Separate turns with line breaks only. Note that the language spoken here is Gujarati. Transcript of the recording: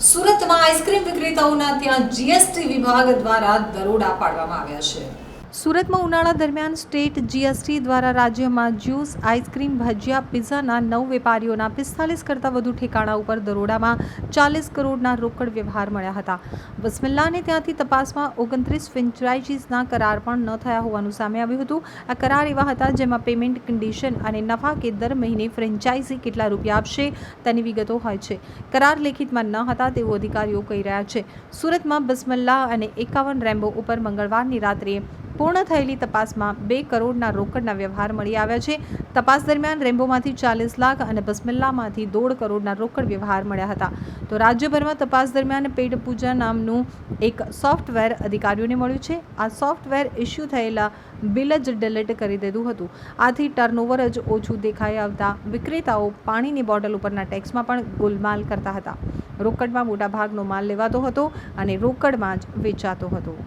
સુરતમાં આઈસ્ક્રીમ વિક્રેતાઓના ત્યાં જીએસટી વિભાગ દ્વારા દરોડા પાડવામાં આવ્યા છે. સુરતમાં ઉનાળા દરમિયાન સ્ટેટ જીએસટી દ્વારા રાજ્યમાં જ્યુસ, આઈસ્ક્રીમ, ભજીયા, પિઝાના નવ વેપારીઓના પિસ્તાલીસ કરતાં વધુ ઠેકાણા ઉપર દરોડામાં ચાલીસ કરોડના રોકડ વ્યવહાર મળ્યા હતા. બિસ્મિલ્લાને ત્યાંથી તપાસમાં ઓગણત્રીસ ફ્રેન્ચાઇઝીસના કરાર પણ ન થયા હોવાનું સામે આવ્યું હતું. આ કરાર એવા હતા જેમાં પેમેન્ટ કન્ડિશન અને નફા કે દર મહિને ફ્રેન્ચાઇઝી કેટલા રૂપિયા આપશે તેની વિગતો હોય છે. કરાર લેખિતમાં ન હતા તેવું અધિકારીઓ કહી રહ્યા છે. સુરતમાં બિસ્મિલ્લા અને એકાવન રેમ્બો ઉપર મંગળવારની રાત્રે પૂર્ણ થયેલી તપાસમાં બે કરોડના રોકડના વ્યવહાર મળી આવ્યા છે. તપાસ દરમિયાન રેમ્બોમાંથી ચાલીસ લાખ અને બસમિલ્લામાંથી દોઢ કરોડના રોકડ વ્યવહાર મળ્યા હતા. તો રાજ્યભરમાં તપાસ દરમિયાન પેટ પૂજા નામનું એક સોફ્ટવેર અધિકારીઓને મળ્યું છે. આ સોફ્ટવેર ઇસ્યુ થયેલા બિલ જ ડિલીટ કરી દીધું હતું. આથી ટર્નઓવર જ ઓછું દેખાઈ આવતા વિક્રેતાઓ પાણીની બોટલ ઉપરના ટેક્સમાં પણ ગોલમાલ કરતા હતા. રોકડમાં મોટા ભાગનો માલ લેવાતો હતો અને રોકડમાં જ વેચાતો હતો.